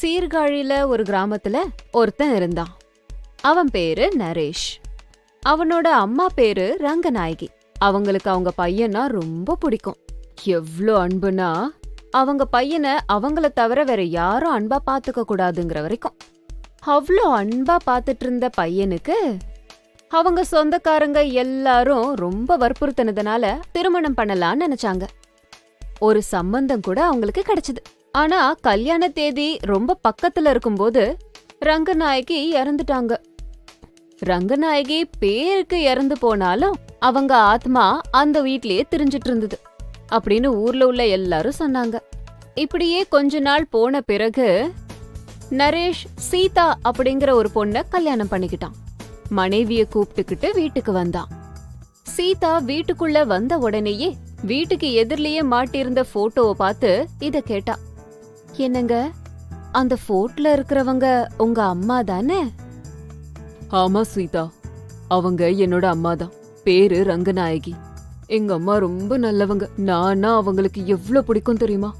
சீர்காழியில ஒரு கிராமத்துல ஒருத்தன் இருந்தான். அவன் பேரு நரேஷ். அவனோட அம்மா பேரு ரங்கநாயகி. அவங்களுக்கு அவங்க பையனா ரொம்ப பிடிக்கும். எவ்ளோ அன்புனா அவங்க பையனை அவங்கள தவிர வேற யாரும் அன்பா பாத்துக்க கூடாதுங்கிற வரைக்கும். அவ்வளோ அன்பா பாத்துட்டு இருந்த பையனுக்கு அவங்க சொந்தக்காரங்க எல்லாரும் ரொம்ப வற்புறுத்தினதுனால திருமணம் பண்ணலாம்னு நினைச்சாங்க. ஒரு சம்பந்தம் கூட அவங்களுக்கு கிடைச்சது. ஆனா கல்யாண தேதி ரொம்ப பக்கத்துல இருக்கும்போது ரங்கநாயகி இறந்துட்டாங்க. ரங்கநாயகி பேருக்கு இறந்து போனாலும் அவங்க ஆத்மா அந்த வீட்லயே திரிஞ்சிட்டு இருந்தது அப்படின்னு ஊர்ல உள்ள எல்லாரும் சொன்னாங்க. இப்படியே கொஞ்ச நாள் போன பிறகு நரேஷ் சீதா அப்படிங்கிற ஒரு பொண்ண கல்யாணம் பண்ணிக்கிட்டான். மனைவிய கூப்பிட்டுக்கிட்டு வீட்டுக்கு வந்தான். சீதா வீட்டுக்குள்ள வந்த உடனேயே வீட்டுக்கு எதிரிலேயே மாட்டியிருந்த போட்டோவை பார்த்து இத கேட்டா. என்னங்க? அந்த ஃபோர்ட்ல இருக்கிறவங்க உங்க அம்மா தானே? ஆமா சீதா அவங்க என்னோட அம்மா தான். பேரு ரங்கநாயகி. எங்க அம்மா ரொம்ப நல்லவங்க. நானா அவங்களுக்கு எவ்வளவு பிடிக்கும் தெரியுமா?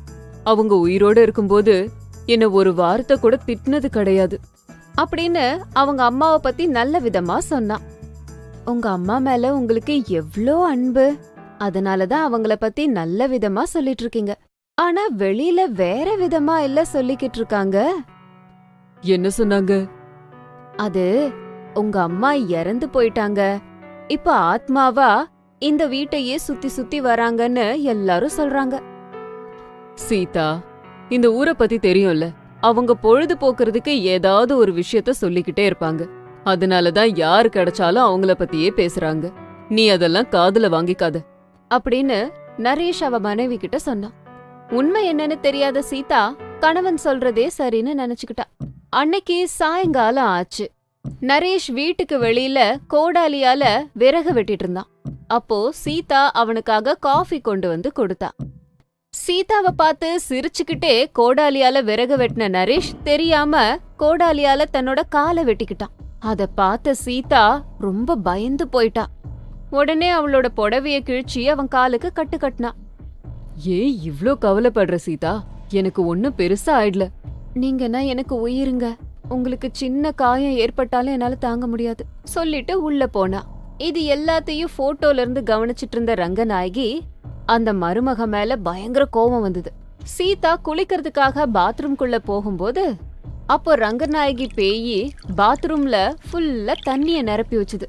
அவங்க உயிரோட இருக்கும்போது என்ன ஒரு வார்த்தை கூட திட்டினது கிடையாது. அப்படின்னு அவங்க அம்மாவை பத்தி நல்ல விதமா சொன்னான் உங்க அம்மா மேல உங்களுக்கு எவ்வளோ அன்பு? அதனாலதான் அவங்கள பத்தி நல்ல விதமா சொல்லிட்டு இருக்கீங்க. ஆனா வெளியில வேற விதமா இல்ல சொல்லிக்கிட்டு இருக்காங்க. என்ன சொன்னாங்க? அது உங்க அம்மா இறந்து போயிட்டாங்க. இப்ப ஆத்மாவா இந்த வீட்டையே சுத்தி சுத்தி வராங்கன்னு எல்லாரும் சொல்றாங்க. சீதா இந்த ஊரை பத்தி தெரியும்ல? அவங்க பொழுது போக்குறதுக்கு ஏதாவது ஒரு விஷயத்த சொல்லிக்கிட்டே இருப்பாங்க. அதனாலதான் யாரு கிடைச்சாலும் அவங்கள பத்தியே பேசுறாங்க. நீ அதெல்லாம் காதுல வாங்கிக்காத. அப்படின்னு நரேஷ் அவ மனைவி கிட்ட சொன்னான் உண்மை என்னன்னு தெரியாத சீதா கணவன் சொல்றதே சரின்னு நினைச்சுக்கிட்டா. அன்னைக்கு சாயங்காலம் ஆச்சு. நரேஷ் வீட்டுக்கு வெளியில கோடாலியால விறகு வெட்டிட்டு இருந்தான். அப்போ சீதா அவனுக்காக காஃபி கொண்டு வந்து கொடுத்தா. சீதாவை பார்த்து சிரிச்சுக்கிட்டே கோடாலியால விறகு வெட்டின நரேஷ் தெரியாம கோடாலியால தன்னோட காலை வெட்டிக்கிட்டான். அத பார்த்த சீதா ரொம்ப பயந்து போயிட்டா. உடனே அவளோட புடவைய கிழிச்சி அவன் காலுக்கு கட்டு கட்டினான். ஏன் இவ்ளோ கவலைப்படுற சீதா? எனக்கு ஒண்ணும் பெருசா ஆயிடல. நீங்கன்னா எனக்கு உயிருங்க. உங்களுக்கு சின்ன காயம் ஏற்பட்டாலும் என்னால தாங்க முடியாது. சொல்லிட்டு உள்ள போனா. இது எல்லாத்தையும் போட்டோல இருந்து கவனிச்சிட்டு இருந்த ரங்கநாயகி அந்த மருமக மேல பயங்கர கோபம் வந்தது. சீதா குளிக்கிறதுக்காக பாத்ரூம்குள்ள போகும்போது அப்போ ரங்கநாயகி பேயி பாத்ரூம்ல ஃபுல்லா தண்ணிய நிரப்பி வச்சுது.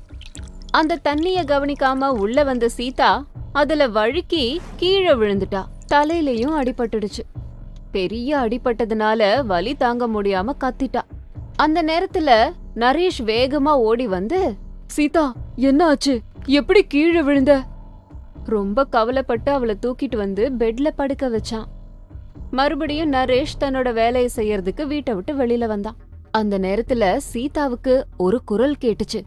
அந்த தண்ணிய கவனிக்காம உள்ள வந்த சீதா அதுல வழுக்கி கீழே விழுந்துட்டா. தலையிலையும் அடிபட்டுடுச்சு. பெரிய அடிபட்டதுனால வலி தாங்க முடியாம கத்திட்டா. அந்த நேரத்துல நரேஷ் வேகமா ஓடி வந்து சீதா என்ன ஆச்சு? எப்படி கீழே விழுந்த? ரொம்ப கவலைப்பட்டு அவளை தூக்கிட்டு வந்து பெட்ல படுக்க வச்சான். மறுபடியும் நரேஷ் தன்னோட வேலையை செய்யறதுக்கு வீட்டை விட்டு வெளியில வந்தான். அந்த நேரத்துல சீதாவுக்கு ஒரு குரல் கேட்டுச்சு.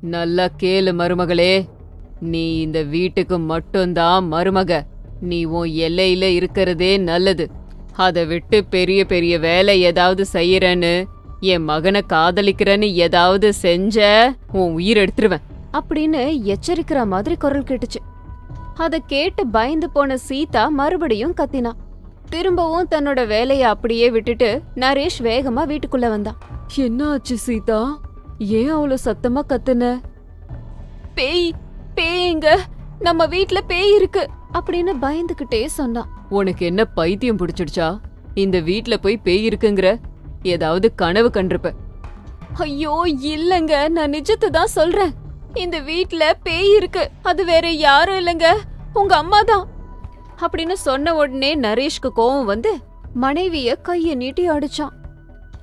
நல்லா கேளு மருமகளே. நீ இந்த வீட்டுக்கு மட்டும்தான் மருமக. நீ உன் எல்லையில இருக்கிறதே நல்லது. அதை விட்டு பெரிய பெரிய வேலை ஏதாவது செய்யறேன்னு என் மகனை காதலிக்கிறேன்னு ஏதாவது செஞ்ச உன் உயிர் எடுத்துருவேன். அப்படின்னு எச்சரிக்கிற மாதிரி குரல் கேட்டுச்சு. அத கேட்டு பயந்து போன சீதா மறுபடியும் கத்தினா. திரும்பவும் தன்னோட வேலைய அப்படியே விட்டுட்டு நரேஷ் வேகமா வீட்டுக்குள்ள வந்தான் என்ன ஆச்சு சீதா? ஏன் அவ்வளவு சத்தமா கத்துன? பேய் பேய்ங்க. நம்ம வீட்ல பேய் இருக்கு அப்படின்னு பயந்துகிட்டே சொன்னான். உனக்கு என்ன பைத்தியம் பிடிச்சிடுச்சா? இந்த வீட்ல போய் பேய் இருக்குங்கிற? ஏதாவது கனவு கண்டிருப்ப. ஐயோ இல்லங்க. நான் நிஜத்தை தான் சொல்றேன். இந்த வீட்ல பேய் இருக்கு. அது வேற யாரும் இல்லங்க. உங்க அம்மா தான். அப்படின்னு சொன்ன உடனே நரேஷ்க்கு கோவம் வந்து மனைவிய கைய நீட்டி அடிச்சான்.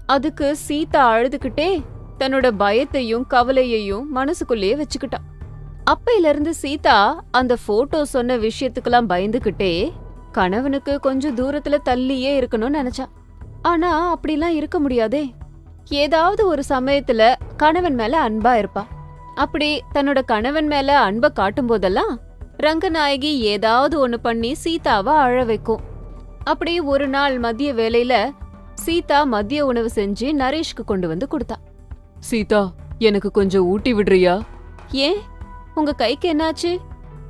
அதுக்கு சீதா அழுதுகிட்டே தன்னோட பயத்தையும் கவலையையும் மனசுக்குள்ளேயே வச்சுக்கிட்டான் அப்பையில இருந்து சீதா அந்த போட்டோ சொன்ன விஷயத்துக்கெல்லாம் பயந்துகிட்டே கணவனுக்கு கொஞ்சம் தூரத்துல தள்ளியே இருக்கணும்னு நினைச்சா. ஆனா அப்படிலாம் இருக்க முடியாதே. ஏதாவது ஒரு சமயத்துல கணவன் மேல அன்பா இருப்பா. அப்படி தன்னோட கணவன் மேல அன்ப காட்டும் போதெல்லாம் ரங்கநாயகி ஏதாவது ஒண்ணு பண்ணி சீதாவை அழ வைக்கும். அப்படி ஒரு நாள் மதிய வேளையில சீதா மதிய உணவு செஞ்சு நரேஷ்க்கு கொண்டு வந்து கொடுத்தா. சீதா எனக்கு கொஞ்சம் ஊட்டி விடுறியா? ஏன்? உங்க கைக்கு என்னாச்சு?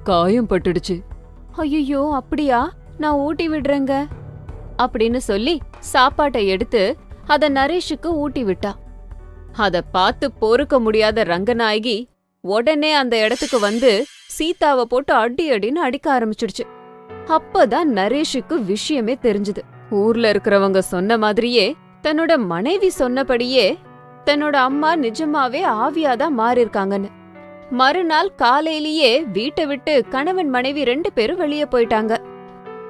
காயம் பட்டுடுச்சு. ஐயோ அப்படியா? நான் ஊட்டி விடுறேங்க. அப்படின்னு சொல்லி சாப்பாட்டை எடுத்து அத நரேஷுக்கு ஊட்டி விட்டா. அத பார்த்து பொறுக்க முடியாத ரங்கநாயகி உடனே அந்த இடத்துக்கு வந்து சீதாவை போட்டு அடி அடின்னு அடிக்க ஆரம்பிச்சிடுச்சு. அப்பதான் நரேஷுக்கு விஷயமே தெரிஞ்சது. ஊர்ல இருக்கிறவங்க சொன்ன மாதிரியே தன்னோட மனைவி சொன்னபடியே தன்னோட அம்மா நிஜமாவே ஆவியாதான் மாறிருக்காங்கன்னு மறுநாள் காலையிலேயே வீட்டை விட்டு கணவன் மனைவி ரெண்டு பேரும் வெளியே போயிட்டாங்க.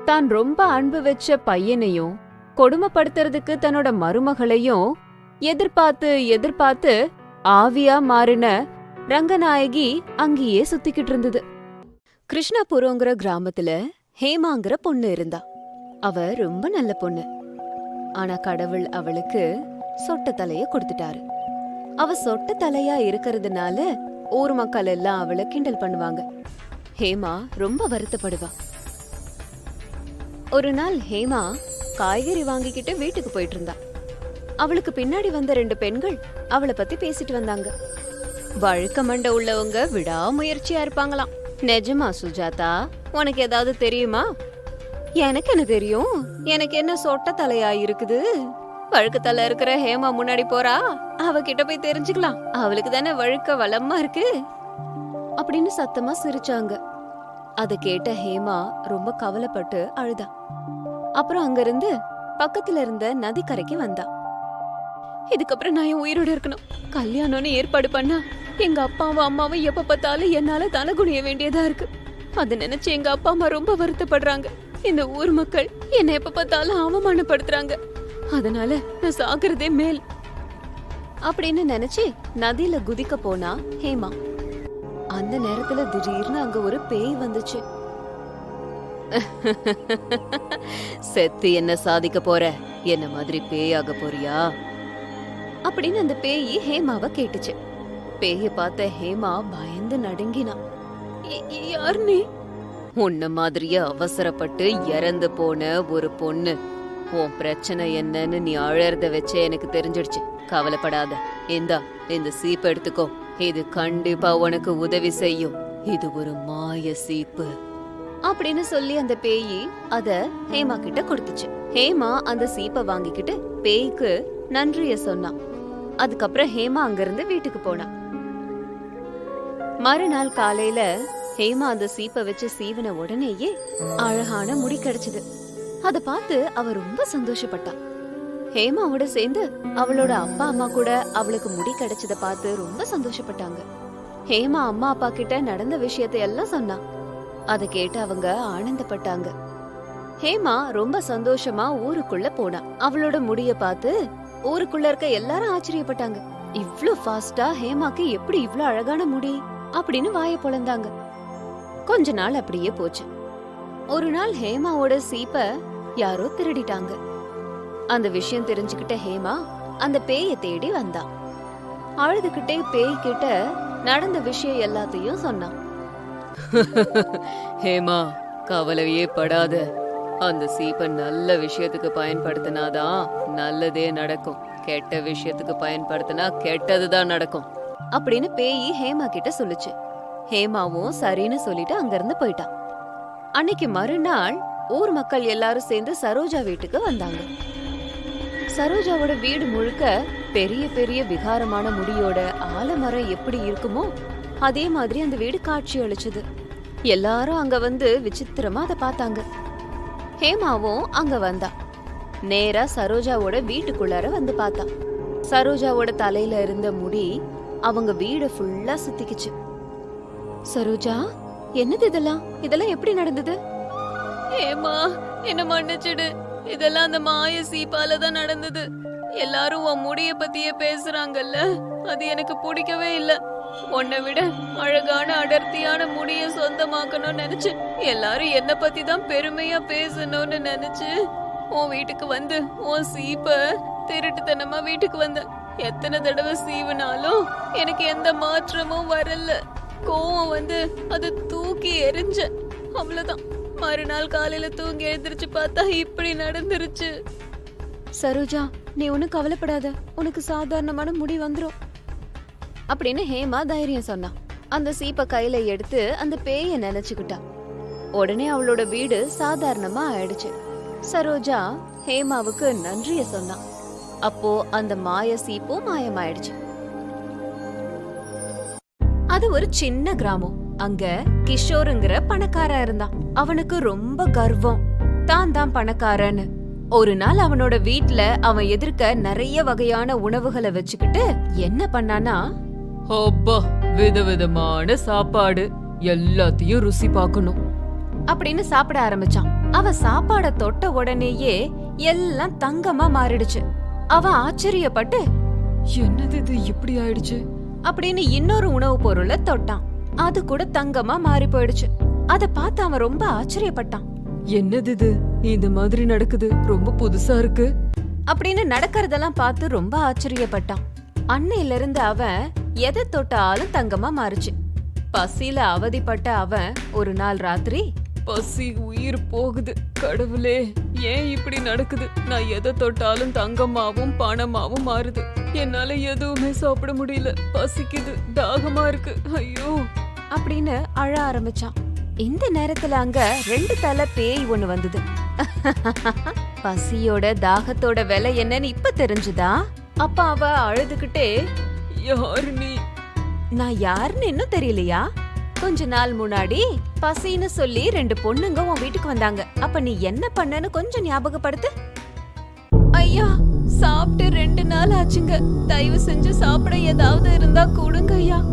தான் ரொம்ப அன்பு வச்ச பையனையும் கொடுமைப்படுத்துறதுக்கு தன்னோட மருமகளையும் எதிர்பார்த்து எதிர்பார்த்து ஆவியா மாறின ரங்கநாயகி அங்கேயே சுத்திக்கிட்டு இருந்தது. கிருஷ்ணபுரங்கிற கிராமத்துல ஹேமாங்கிற பொண்ணு இருந்தா. அவ ரொம்ப நல்ல பொண்ணு. ஆனா கடவுள் அவளுக்கு சொட்ட தலைய கொடுத்துட்டாரு. அவ சொட்ட தலையா இருக்கறதுனால ஊர் மக்கள் எல்லாம் அவளை கிண்டல் பண்ணுவாங்க. ஹேமா ரொம்ப வருத்தப்படுவா. ஒரு நாள் ஹேமா காய்கறி வாங்கிக்கிட்டு வீட்டுக்கு போயிட்டு இருந்தா அவளுக்கு பின்னாடி வந்த ரெண்டு பெண்கள் அவளை பத்தி பேசிட்டு வந்தாங்க. வழுக்க மண்ட உள்ளவங்க விடாமுயற்சியா இருப்பாங்களாம். நிஜமா சுஜாதா உனக்கு ஏதாவது தெரியுமா? எனக்கு என்ன தெரியும்? எனக்கு என்ன சொட்ட தலையா இருக்குது? வழுக்கத்தால இருக்கிற ஹேமா முன்னாடி போறா? அவகிட்ட போய் தெரிஞ்சுக்கலாம். அவளுக்கு தானே வழுக்க வளமா இருக்கு. அப்படின்னு சத்தமா சிரிச்சாங்க. அத கேட்ட ஹேமா ரொம்ப கவலைப்பட்டு அழுதா. அப்புறம் அங்கிருந்து பக்கத்துல இருந்த நதிக்கரைக்கு வந்தா. இதுக்கப்புறம் நான் என் உயிரோட இருக்கணும். கல்யாணம்னு ஏற்பாடு பண்ணா எங்க அப்பாவும் அம்மாவும் எப்ப பார்த்தாலும் என்னால தலகுனிய வேண்டியதா இருக்கு. அத நினைச்சு எங்க அப்பா அம்மா ரொம்ப வருத்தப்படுறாங்க. இந்த ஊர் மக்கள் என்னை எப்ப பார்த்தாலும் அவமானப்படுத்துறாங்க. அதனால நான் சாகுறதே மேல். அப்படின்னு நினைச்சு நதியில குதிக்க போனா ஹேமா. அந்த நேரத்துல திடீர்னு அங்க ஒரு பேய் வந்துச்சு. செத்து என்ன சாதிக்க போற? என்ன மாதிரி பேயாக போறியா? அப்படின்னு அந்த பேயி ஹேமாவை கேட்டுச்சு. பேய பார்த்த ஹேமா பயந்து நடுங்கினா. "ய- ய- யார் நீ? உன்ன மாதிரியே அவசரப்பட்டு இறந்து போன ஒரு பொண்ணு. உன் பிரச்சனை என்னன்னு நீ அழறத வச்சே எனக்கு தெரிஞ்சிடுச்சு. கவலைப்படாத. இந்தா இந்த சீப்பு எடுத்துக்கோ. இது கண்டிப்பா உனக்கு உதவி செய்யும். இது ஒரு மாய சீப்பு. அப்படின்னு சொல்லி அந்த பேயி அத ஹேமா கிட்ட கொடுத்துச்சு. ஹேமா அந்த சீப்பை வாங்கிக்கிட்டு பேய்க்கு நன்றிய சொன்னான் அதுக்கப்புறம் ஹேமா அங்கிருந்து வீட்டுக்கு போனா. மறுநாள் காலையில ஹேமா அந்த சீப்பை வச்சு சீவன உடனேயே அழகான முடி கிடைச்சது. அத பார்த்து அவ ரொம்ப சந்தோஷப்பட்டா. ஹேமாவோட சேர்ந்து அவளோட அப்பா அம்மா கூட அவளுக்கு முடி கிடைச்சத பார்த்து ரொம்ப சந்தோஷப்பட்டாங்க. ஹேமா அம்மா அப்பா கிட்ட நடந்த விஷயத்தை எல்லாம் சொன்னா. அத கேட்டு அவங்க ஆனந்தப்பட்டாங்க. ஹேமா ரொம்ப சந்தோஷமா ஊருக்குள்ள போனா. அவளோட முடிய பார்த்து ஊருக்குள்ள இருக்க எல்லாரும் ஆச்சரியப்பட்டாங்க. இவ்ளோ ஃபாஸ்டா ஹேமாக்கு எப்படி இவ்ளோ அழகான முடி அப்படின்னு வாய பொழந்தாங்க. கொஞ்ச நாள் அப்படியே போச்சு. ஒரு நாள் ஹேமாவோட சீப்ப யாரோ திருடிட்டாங்க. அந்த விஷயம் தெரிஞ்சுக்கிட்ட ஹேமா அந்த பேய தேடி வந்தா. அழுதுகிட்டே பேய் கிட்ட நடந்த விஷயம் எல்லாத்தையும் சொன்னான் ஹேமா கவலையே படாத. அந்த சீப்பை நல்ல விஷயத்துக்கு பயன்படுத்தினாதான் நல்லதே நடக்கும். கெட்ட விஷயத்துக்கு பயன்படுத்தினா கெட்டதுதான் நடக்கும். அப்படின்னு பேயி ஹேமா கிட்ட சொல்லுச்சு. ஹேமாவும் சரின்னு சொல்லிட்டு அங்கிருந்து போயிட்டான் அன்னைக்கு மறுநாள் ஊர் மக்கள் எல்லாரும் சேர்ந்து சரோஜா வீட்டுக்கு வந்தாங்க. சரோஜாவோட வீடு முழுக்க பெரிய பெரிய விகாரமான முடியோட ஆலமரம் எப்படி இருக்குமோ அதே மாதிரி அந்த வீடு காட்சி அளிச்சது. எல்லாரும் அங்க வந்து விசித்திரமா அதை பார்த்தாங்க. ஹேமாவும் அங்க வந்தா. நேரா சரோஜாவோட வீட்டுக்குள்ளார வந்து பார்த்தா. சரோஜாவோட தலையில இருந்த முடி அவங்க வீடு ஃபுல்லா சுத்திக்கிச்சு. சரோஜா என்னது இதெல்லாம்? இதெல்லாம் எப்படி நடந்தது? ஏமா என்ன மன்னிச்சிடு. இதெல்லாம் அந்த மாய சீப்பால தான் நடந்தது. எல்லாரும் உன் முடிய பத்தியே பேசுறாங்கல்ல. அது எனக்கு பிடிக்கவே இல்ல. உன்னை விட அழகான அடர்த்தியான முடிய சொந்தமாக்கணும்னு நினைச்சு எல்லாரும் என்ன பத்தி தான் பெருமையா பேசணும்னு நினைச்சு உன் வீட்டுக்கு வந்து உன் சீப்ப திருட்டுத்தனமா வீட்டுக்கு வந்த. எத்தனை தடவை சீவினாலும் எனக்கு எந்த மாற்றமும் வரல. கோவம் வந்து அது தூக்கி எரிஞ்ச அவ்வளவுதான். மறுநாள் காலையில தூங்கி எழுந்திருச்சு பார்த்தா இப்படி நடந்துருச்சு. சரோஜா நீ ஒன்னும் கவலைப்படாத. உனக்கு சாதாரணமான முடி வந்துரும். அப்படின்னு ஹேமா தைரியம் சொன்னா. அந்த சீப்ப கையில எடுத்து அந்த பேய நினைச்சுக்கிட்டா. உடனே அவளோட வீடு சாதாரணமா ஆயிடுச்சு. சரோஜா ஹேமாவுக்கு நன்றிய சொன்னா. அப்போ அந்த மாய சீப்பும் மாயமாயிடுச்சு. அது ஒரு சின்ன கிராமம். அங்க கிஷோருங்கிற பணக்காரன் இருந்தான். அவனுக்கு ரொம்ப கர்வம். தான் தான் பணக்காரன்னு. ஒரு நாள் அவனோட வீட்ல அவன் எதிர்க்க நிறைய வகையான உணவுகளை வச்சுக்கிட்டு என்ன பண்ணானா அப்பா விதவிதமான சாப்பாடு. எல்லாத்தையும் ருசி பார்க்கணும். அப்படின்னு சாப்பிட ஆரம்பிச்சான். அவன் சாப்பாட தொட்ட உடனேயே எல்லாம் தங்கமா மாறிடுச்சு. அவன் ஆச்சரியப்பட்டு என்னது இது? இப்படி ஆயிடுச்சு? அப்படின்னு இன்னொரு உணவுப் பொருளை தொட்டான். அது கூட தங்கமா மாறி போயிடுச்சு. அத பார்த்து அவன் ரொம்ப ஆச்சரியப்பட்டான். என்னது இது? இந்த மாதிரி நடக்குது. ரொம்ப புதுசா இருக்கு. அப்படின்னு நடக்கறதெல்லாம் பார்த்து ரொம்ப ஆச்சரியப்பட்டான். அன்னையில இருந்து அவன் எதை தொட்டாலும் தங்கமா மாறுச்சு. பசியில அவதிப்பட்ட அவன் ஒரு நாள் ராத்திரி பசி உயிர் போகுது. கடவுளே ஏன் இப்படி நடக்குது? நான் எதை தொட்டாலும் தங்கமாவும் பணமாவும் மாறுது. என்னால எதுவுமே சாப்பிட முடியல. பசிக்குது தாகமா இருக்கு. ஐயோ. அப்படின்னு அழ ஆரம்பிச்சான். இந்த நேரத்துல அங்க ரெண்டு தலை பேய் ஒண்ணு வந்தது. பசியோட தாகத்தோட விலை என்னன்னு இப்ப தெரிஞ்சுதா? அப்ப அவ அழுதுகிட்டே யாரு நீ? நான் யாருன்னு இன்னும் தெரியலையா? கொஞ்ச நாள் முன்னாடி பசின்னு சொல்லி ரெண்டு பொண்ணுங்க உன் வீட்டுக்கு வந்தாங்க. அப்ப நீ என்ன பண்ணன்னு கொஞ்சம் ஞாபகப்படுத்து. ஐயா சாப்பிட்டு ரெண்டு நாள் ஆச்சுங்க. தயவு செஞ்சு சாப்பிட ஏதாவது இருந்தா கொடுங்க ஐயா.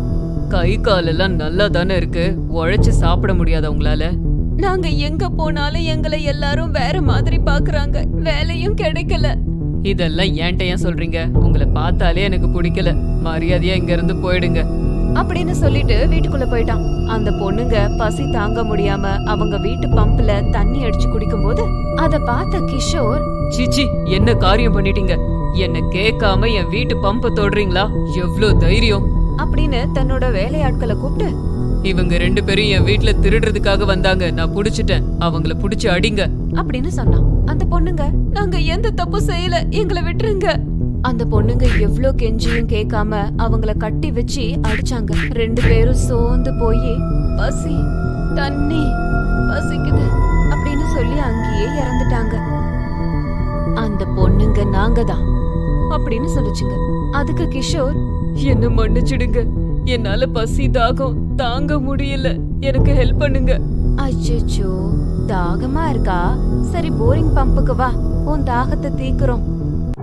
கை காலெல்லாம் நல்லா தானே இருக்கு? உழைச்சு சாப்பிட முடியாத உங்களால? நாங்க எங்க போனாலும் எங்களை எல்லாரும் வேற மாதிரி பாக்குறாங்க. வேலையும் கிடைக்கல. இதெல்லாம் ஏன்ட்ட ஏன் சொல்றீங்க? உங்களை பார்த்தாலே எனக்கு பிடிக்கல. மரியாதையா இங்க இருந்து போயிடுங்க. அப்படின்னு சொல்லிட்டு வீட்டுக்குள்ள போயிட்டான். அந்த பொண்ணுங்க பசி தாங்க முடியாம அவங்க வீட்டு பம்புல தண்ணி அடிச்சு குடிக்கும்போது அத பார்த்த கிஷோர் சீச்சி என்ன காரியம் பண்ணிட்டீங்க? என்ன கேட்காம என் வீட்டு பம்ப தொடுறீங்களா? எவ்ளோ தைரியம். அப்படின்னு தன்னோட வேலையாட்களை கூப்பிட்டு இவங்க ரெண்டு பேரும் என் வீட்ல திருடுறதுக்காக வந்தாங்க. நான் புடிச்சிட்டேன். அவங்கள புடிச்சு அடிங்க. அப்படின்னு சொன்னான். அந்த பொண்ணுங்க நாங்க எந்த தப்பு செய்யல. எங்களை விட்டுருங்க. அந்த பொண்ணுங்க எவ்ளோ கெஞ்சியும் கேட்காம அவங்கள கட்டி வச்சு அடிச்சாங்க. ரெண்டு பேரும் சோர்ந்து போய் பசி தண்ணி பசிக்குது அப்படின்னு சொல்லி அங்கேயே இறந்துட்டாங்க. அந்த பொண்ணுங்க நாங்க தான் அப்படின்னு சொல்லிச்சுங்க. அதுக்கு கிஷோர் என்ன மன்னிச்சிடுங்க. என்னால பசி தாகம் தாங்க முடியல. எனக்கு ஹெல்ப் பண்ணுங்க. அச்சோ தாகமா இருக்கா? சரி போரிங் பம்புக்கு வா. உன் தாகத்தை தீக்குறோம்.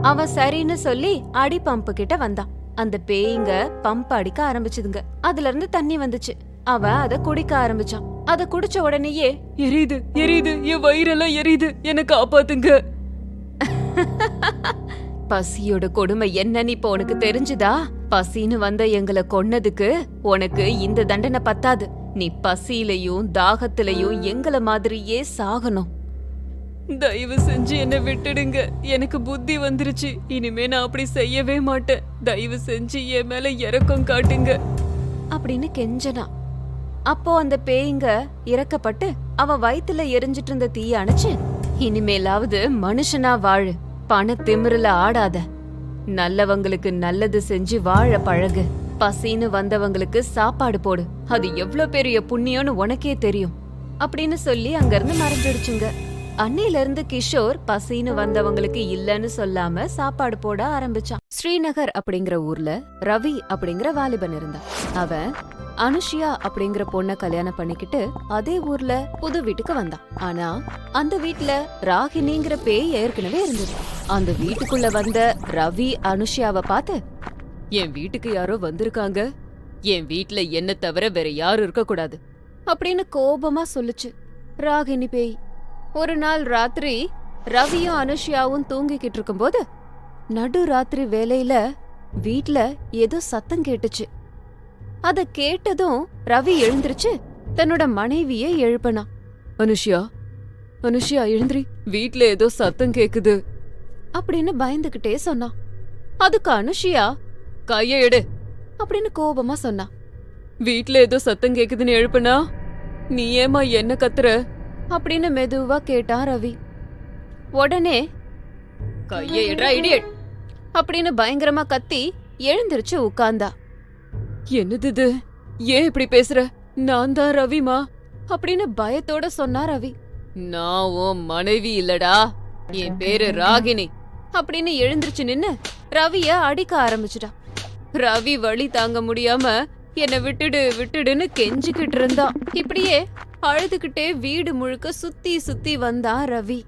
அவன் சரின்னு சொல்லி அடி பம்பு கிட்ட வந்தான் அந்த பேய்ங்க பம்ப் அடிக்க ஆரம்பிச்சதுங்க. அதுல இருந்து தண்ணி வந்துச்சு. அவ அத குடிக்க ஆரம்பிச்சான் அத குடிச்ச உடனேயே எரியுது எரியுது என் வயிறெல்லாம் எரியுது. என்ன காப்பாத்துங்க. பசியோட கொடுமை என்னன்னு இப்ப உனக்கு தெரிஞ்சுதா? பசின்னு வந்த எங்களை கொன்னதுக்கு உனக்கு இந்த தண்டனை பத்தாது. நீ பசியிலையும் தாகத்திலையும் எங்களை மாதிரியே சாகணும். தயவு செஞ்சு என்னை விட்டுடுங்க. எனக்கு புத்தி வந்துருச்சு. இனிமே நான் அப்படி செய்யவே மாட்டேன். தயவு செஞ்சு என் மேல இறக்கம் காட்டுங்க. அப்படின்னு கெஞ்சனா. அப்போ அந்த பேய்ங்க இறக்கப்பட்டு அவன் வயித்துல எரிஞ்சிட்டு இருந்த தீய அணைச்சு இனிமேலாவது மனுஷனா வாழு. பண திமிருல ஆடாத. நல்லவங்களுக்கு நல்லது செஞ்சு வாழ பழகு. பசின்னு வந்தவங்களுக்கு சாப்பாடு போடு. அது எவ்வளவு பெரிய புண்ணியம்னு உனக்கே தெரியும். அப்படின்னு சொல்லி அங்கிருந்து மறைஞ்சிடுச்சுங்க. அன்னையில இருந்து கிஷோர் பசின்னு வந்தவங்களுக்கு இல்லன்னு சொல்லாம சாப்பாடு போட ஆரம்பிச்சான். ஸ்ரீநகர் அப்படிங்கிற ஊர்ல ரவி அப்படிங்கிற வாலிபன் இருந்தான். அவன் அனுஷியா அப்படிங்கிற பொண்ண கல்யாணம் பண்ணிக்கிட்டு அதே ஊர்ல புது வீட்டுக்கு வந்தான். ஆனா அந்த வீட்ல ராகினிங்கிற பேய் ஏற்கனவே இருந்தது. அந்த வீட்டுக்குள்ள வந்த ரவி அனுஷியாவை பார்த்து என் வீட்டுக்கு யாரோ வந்திருக்காங்க. என் வீட்ல என்ன தவிர வேற யாரும் இருக்க கூடாது அப்படின்னு கோபமா சொல்லுச்சு ராகினி பேய். ஒரு நாள் ராத்திரி ரவியும் அனுஷ்யாவும் தூங்கிக்கிட்டு இருக்கும்போது நடு ராத்திரி வேலையில வீட்ல ஏதோ சத்தம் கேட்டுச்சு. அத கேட்டதும் ரவி எழுந்திருச்சு தன்னோட மனைவிய எழுப்பினா. அனுஷியா அனுஷியா எழுந்திரி வீட்ல ஏதோ சத்தம் கேக்குது. அப்படின்னு பயந்துகிட்டே சொன்னான் அதுக்கு அனுஷியா கைய எடு. அப்படின்னு கோபமா சொன்னா. வீட்ல ஏதோ சத்தம் கேக்குதுன்னு எழுப்புனா நீ ஏமா என்ன கத்துற? அப்படின்னு மெதுவா கேட்டான் ரவி. உடனே கைய இடியட் அப்படின்னு பயங்கரமா கத்தி எழுந்திருச்சு உட்கார்ந்தா. என்னது இது? ஏன் இப்படி பேசுற? நான் தான் ரவிமா? அப்படின்னு பயத்தோட சொன்னா ரவி. நான் உன் மனைவி இல்லடா. என் பேரு ராகினி. அப்படின்னு எழுந்திருச்சு நின்னு ரவிய அடிக்க ஆரம்பிச்சிட்டான் ரவி வழி தாங்க முடியாம என்னை விட்டுடு விட்டுடுன்னு கெஞ்சிக்கிட்டு இருந்தான். இப்படியே அழுதுகிட்டே வீடு முழுக்க சுத்தி சுத்தி வந்தான் ரவி.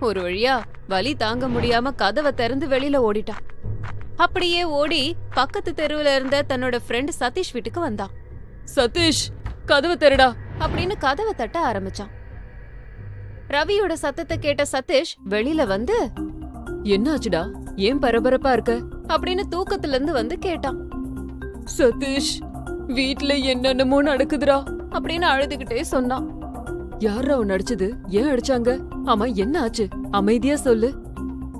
ஒரு வழியா வலி தாங்க முடியாம கதவை திறந்து வெளியில ஓடிட்டான் அப்படியே ஓடி பக்கத்து தெருவுல இருந்த தன்னோட ஃப்ரெண்ட் சதீஷ் வீட்டுக்கு வந்தான் சதீஷ் கதவு தெருடா அப்படின்னு கதவை தட்ட ஆரம்பிச்சான். ரவியோட சத்தத்தை கேட்ட சதீஷ் வெளியில வந்து என்னாச்சுடா? ஏன் பரபரப்பா இருக்க? அப்படின்னு தூக்கத்துல இருந்து வந்து கேட்டான். சதீஷ் வீட்ல என்னென்னமோ நடக்குதுடா. அப்படின்னு அழுதுகிட்டே சொன்னான் யாரா உன் அடிச்சது ஏன் அடிச்சாங்க? ஆமா என்ன ஆச்சு? அமைதியா சொல்லு.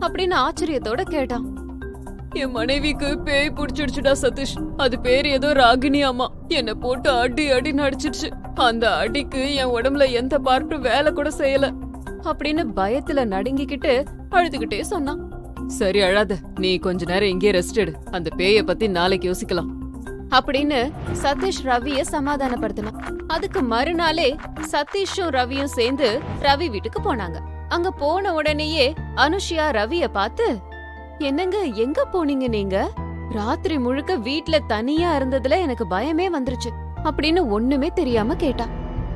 அப்படின்னு ஆச்சரியத்தோட கேட்டான். என் மனைவிக்கு பேய் புடிச்சிடுச்சுடா சதீஷ். அது பேர் ஏதோ ராகினி அம்மா. என்ன போட்டு அடி அடி நடிச்சிடுச்சு. அந்த அடிக்கு என் உடம்புல எந்த பார்ட்டும் வேலை கூட செய்யல. அப்படின்னு பயத்துல நடுங்கிக்கிட்டு அழுதுகிட்டே சொன்னான். சரி அழாத. நீ கொஞ்ச நேரம் இங்கே ரெஸ்ட் எடு. அந்த பேய பத்தி நாளைக்கு யோசிக்கலாம். அப்படின்னு சதீஷ் ரவிய சமாதானப்படுத்தினான். அதுக்கு மறுநாளே சதீஷும் ரவியும் சேர்ந்து ரவி வீட்டுக்கு போனாங்க. அங்க போன உடனேயே அனுஷியா ரவிய பார்த்து என்னங்க எங்க போனீங்க நீங்க? ராத்திரி முழுக்க வீட்ல தனியா இருந்ததுல எனக்கு பயமே வந்துருச்சு அப்படின்னு ஒண்ணுமே தெரியாம கேட்டா.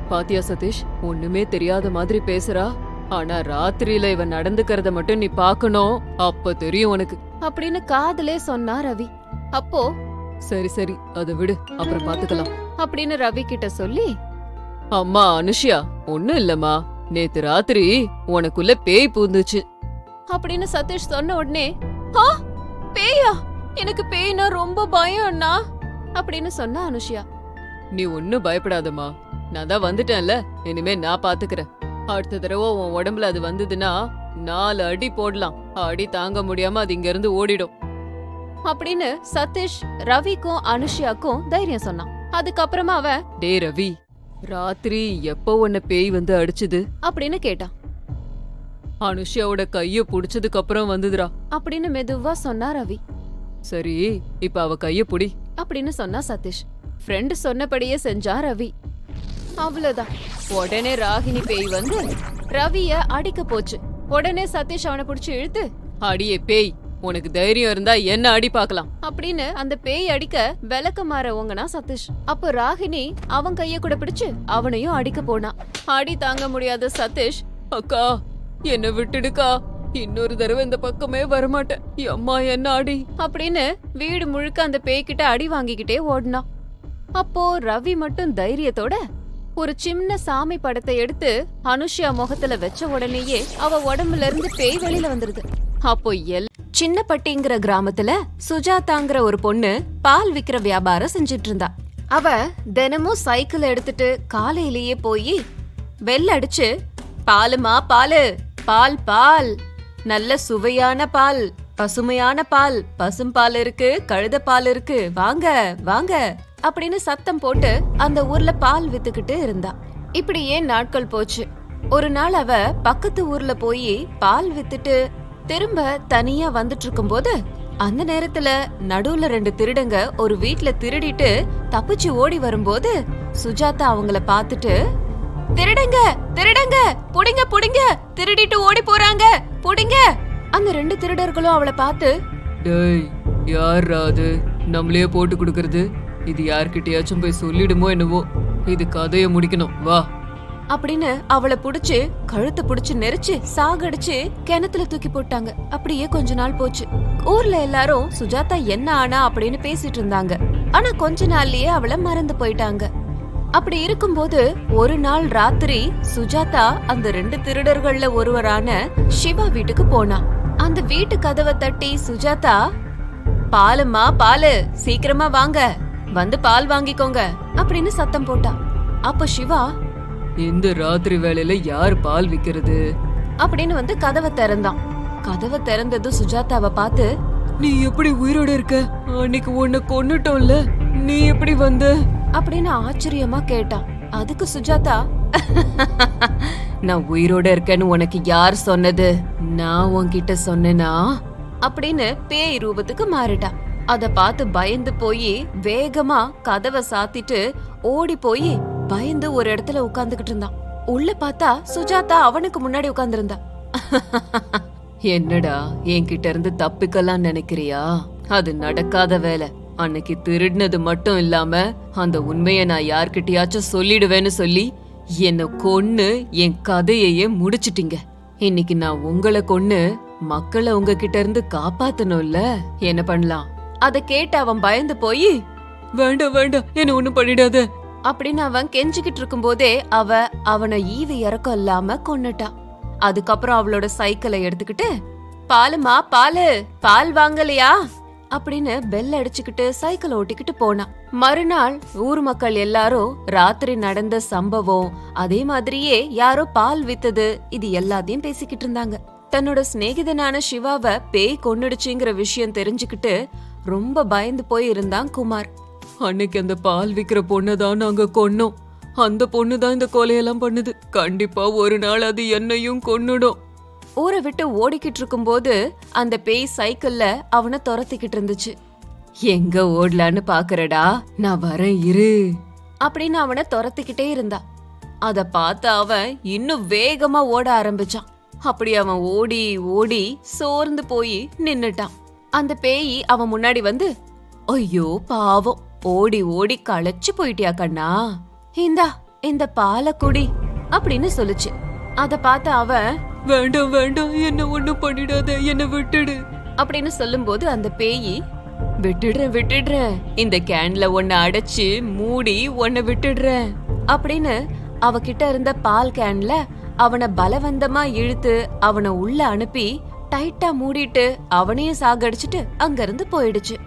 பாத்தியா சதீஷ் ஒண்ணுமே தெரியாத மாதிரி பேசுறா. ஆனா ராத்திரியில இவன் நடந்துக்கறத மட்டும் நீ பாக்கணும் அப்ப தெரியும் உனக்கு. அப்படின்னு காதலே சொன்னா ரவி. அப்போ சரி சரி அத விடு அப்புறம் பாத்துக்கலாம் அப்படின்னு ரவி கிட்ட சொல்லி அம்மா அனுஷியா ஒண்ணும் இல்லம்மா. நேத்து ராத்திரி உனக்குள்ள பேய் பூந்துச்சு. அப்படின்னு சதீஷ் சொன்ன உடனே ஆ பேயா? எனக்கு பேய்னா ரொம்ப பயம் அண்ணா அப்படின்னு சொன்னா அனுஷியா. நீ ஒன்னும் பயப்படாதம்மா. நான் தான் வந்துட்டேன்ல இனிமே நான் பாத்துக்கறேன் அடுத்த தடவை உன் உடம்புல அது வந்ததுன்னா நாலு அடி போடலாம். அடி தாங்க முடியாம அது இங்க இருந்து ஓடிடும். அப்படின்னு சதீஷ் ரவிக்கும் அனுஷியாக்கும் தைரியம் சொன்னான். அதுக்கப்புறமா அவன் டே ரவி ராத்திரி எப்போ உன்னை பேய் வந்து அடிச்சுது? அப்படின்னு கேட்டான். அனுஷியாவோட கைய புடிச்சதுக்கு அப்புறம் வந்ததுடா. அப்படின்னு மெதுவா சொன்னா ரவி. சரி இப்ப அவ கைய புடி. அப்படின்னு சொன்னா சதீஷ். ஃப்ரெண்ட் சொன்னபடியே செஞ்சா ரவி. அவ்வளவுதான். உடனே ராகினி பேய் வந்து ரவிய அடிக்க போச்சு. உடனே சதீஷ் அவனை புடிச்சு இழுத்து அடியே பேய் உனக்கு தைரியம் இருந்தா என்ன அடி பார்க்கலாம்? அப்படின்னு அந்த பேய் அடிக்க விளக்க மாற ஓங்கனா சதீஷ். அப்போ ராகினி அவன் கைய கூட பிடிச்சு அவனையும் அடிக்க போனான் அடி தாங்க முடியாத சதீஷ் அக்கா என்ன விட்டுடுக்கா. இன்னொரு தடவை இந்த பக்கமே வரமாட்டேன். அம்மா என்ன அடி? அப்படின்னு வீடு முழுக்க அந்த பேய்கிட்ட அடி வாங்கிக்கிட்டே ஓடினான் அப்போ ரவி மட்டும் தைரியத்தோட ஒரு சின்ன சாமி படத்தை எடுத்து அனுஷ்யா முகத்துல வச்ச உடனேயே அவ உடம்புல இருந்து பேய் வெளியில வந்துருது. அப்போ எல் சின்னப்பட்டிங்கிற கிராமத்துல சுஜாதாங்கிற ஒரு பொண்ணு பால் விக்கிற வியாபாரம் செஞ்சுட்டு இருந்தா அவ தினமும் சைக்கிள் எடுத்துட்டு காலையிலேயே போய் வெள்ள அடிச்சு பாலுமா பாலு பால் பால் நல்ல சுவையான பால் பசுமையான பால் பசும் பால் இருக்கு கழுத பால் இருக்கு வாங்க வாங்க அப்படின்னு சத்தம் போட்டு அந்த ஊர்ல பால் வித்துக்கிட்டு இருந்தா. இப்படியே நாட்கள் போச்சு. ஒரு நாள் அவ பக்கத்து ஊர்ல போய் பால் வித்துட்டு திரும்ப தனியா வந்துட்டு இருக்கும்போது அந்த நேரத்துல நடுவுல ரெண்டு திருடங்க ஒரு வீட்ல திருடிட்டு தப்பிச்சு ஓடி வரும்போது சுஜாதா அவங்கள பார்த்துட்டு திருடங்க திருடங்க புடிங்க புடிங்க திருடிட்டு ஓடி போறாங்க புடிங்க. அந்த ரெண்டு திருடர்களும் அவளை பார்த்து டேய் யார் அது? நம்மளே போட்டு கொடுக்கறது? இது யார்கிட்டயாச்சும் போய் சொல்லிடுமோ என்னவோ? இது கதையை முடிக்கணும். வா. அப்படின்னு அவளை புடிச்சு கழுத்தை புடிச்சு நெரிச்சு சாகடிச்சு கிணத்துல தூக்கி போட்டாங்க. அப்படியே கொஞ்ச நாள் போச்சு. ஊர்ல எல்லாரும் சுஜாதா என்ன ஆனா? அப்படின்னு பேசிட்டு இருந்தாங்க. ஆனா கொஞ்ச நாள்லயே அவளை மறந்து போயிட்டாங்க. அப்படி இருக்கும்போது ஒரு நாள் ராத்திரி சுஜாதா அந்த ரெண்டு திருடர்கள்ல ஒருவரான சிவா வீட்டுக்கு போனா. அந்த வீட்டு கதவை தட்டி சுஜாதா பாலுமா பாலு சீக்கிரமா வாங்க. வந்து பால் வாங்கிக்கோங்க. அப்படின்னு சத்தம் போட்டா. அப்ப சிவா இந்த ராத்திரி வேலையில யார் பால் விக்கிறது? அப்படின்னு வந்து கதவை திறந்தான். கதவை திறந்ததும் சுஜாதாவை பார்த்து நீ எப்படி உயிரோட இருக்க? அன்னைக்கு உன்னை கொன்னுட்டோம்ல. நீ எப்படி வந்த? அப்படின்னு ஆச்சரியமா கேட்டான். அதுக்கு சுஜாதா நான் உயிரோட இருக்கேன்னு உனக்கு யார் சொன்னது? நான் உன்கிட்ட சொன்னேனா? அப்படின்னு பேய் ரூபத்துக்கு மாறிட்டா அத பார்த்து பயந்து போய் வேகமா கதவை சாத்திட்டு ஓடி போய் பயந்து ஒரு இடத்துல உட்கார்ந்துகிட்டு இருந்தான். உள்ள பார்த்தா சுஜாதா அவனுக்கு முன்னாடி உட்கார்ந்திருந்தா. என்னடா என்கிட்ட இருந்து தப்பிக்கலாம் நினைக்கிறியா? அது நடக்காத வேலை. அன்னைக்கு திருடினது மட்டும் இல்லாம அந்த உண்மைய நான் யார்கிட்டயாச்சும் சொல்லிடுவேன்னு சொல்லி என்ன கொன்னு என் கதையையே முடிச்சிட்டீங்க. இன்னைக்கு நான் உங்களை கொன்னு மக்களை உங்ககிட்ட இருந்து காப்பாத்தணும்ல? என்ன பண்ணலாம்? அத கேட்டு அவன் பயந்து போய் வேண்டாம் வேண்டாம் என்ன ஒண்ணும் பண்ணிடாத. அப்படின்னு அவன் கெஞ்சிக்கிட்டு இருக்கும்போதே அவ அவனை ஈவு இறக்கம் இல்லாம கொன்னுட்டான் அதுக்கப்புறம் அவளோட சைக்கிளை எடுத்துக்கிட்டு பாலுமா பாலு பால் வாங்கலையா? அப்படின்னு பெல் அடிச்சுக்கிட்டு சைக்கிள் ஓட்டிக்கிட்டு போனான் மறுநாள் ஊர் மக்கள் எல்லாரும் ராத்திரி நடந்த சம்பவம் அதே மாதிரியே யாரோ பால் வித்தது இது எல்லாத்தையும் பேசிக்கிட்டு இருந்தாங்க. தன்னோட சிநேகிதனான சிவாவை பேய் கொன்னுடுச்சுங்கிற விஷயம் தெரிஞ்சுக்கிட்டு ரொம்ப பயந்து போய் இருந்தான் குமார். அன்னைக்கு அந்த பால் விக்கிற பொண்ணை தான் நாங்க கொன்னோம். அந்த பொண்ணு தான் இந்த கொலையெல்லாம் பண்ணுது. கண்டிப்பா ஒரு நாள் அது என்னையும் கொன்னுடும். ஊரை விட்டு ஓடிக்கிட்டு இருக்கும்போது அந்த பேய் சைக்கிள்ல அவனை துரத்திக்கிட்டு இருந்துச்சு. எங்க ஓடலான்னு பாக்குறடா நான் வரேன் இரு. அப்படின்னு அவனை துரத்திக்கிட்டே இருந்தா. அத பார்த்து அவன் இன்னும் வேகமா ஓட ஆரம்பிச்சான். அப்படி அவன் ஓடி ஓடி சோர்ந்து போய் நின்னுட்டான். அந்த பேய் அவன் முன்னாடி வந்து ஐயோ பாவம். ஓடி ஓடி களைச்சு போயிட்டியா கண்ணா? இந்தா இந்த பால குடி அப்படின்னு சொல்லுச்சு. அத பார்த்து அவன் வேண்டாம் வேண்டாம் என்ன ஒண்ணும் பண்ணிடாத என்ன விட்டுடு. அப்படின்னு சொல்லும்போது அந்த பேயி விட்டுடுறேன் விட்டுடுறேன். இந்த கேன்ல ஒன்ன அடைச்சு மூடி உன்னை விட்டுடுறேன். அப்படின்னு அவகிட்ட இருந்த பால் கேன்ல அவனை பலவந்தமா இழுத்து அவனை உள்ள அனுப்பி டைட்டா மூடிட்டு அவனையும் சாகடிச்சிட்டு அங்கிருந்து போயிடுச்சு.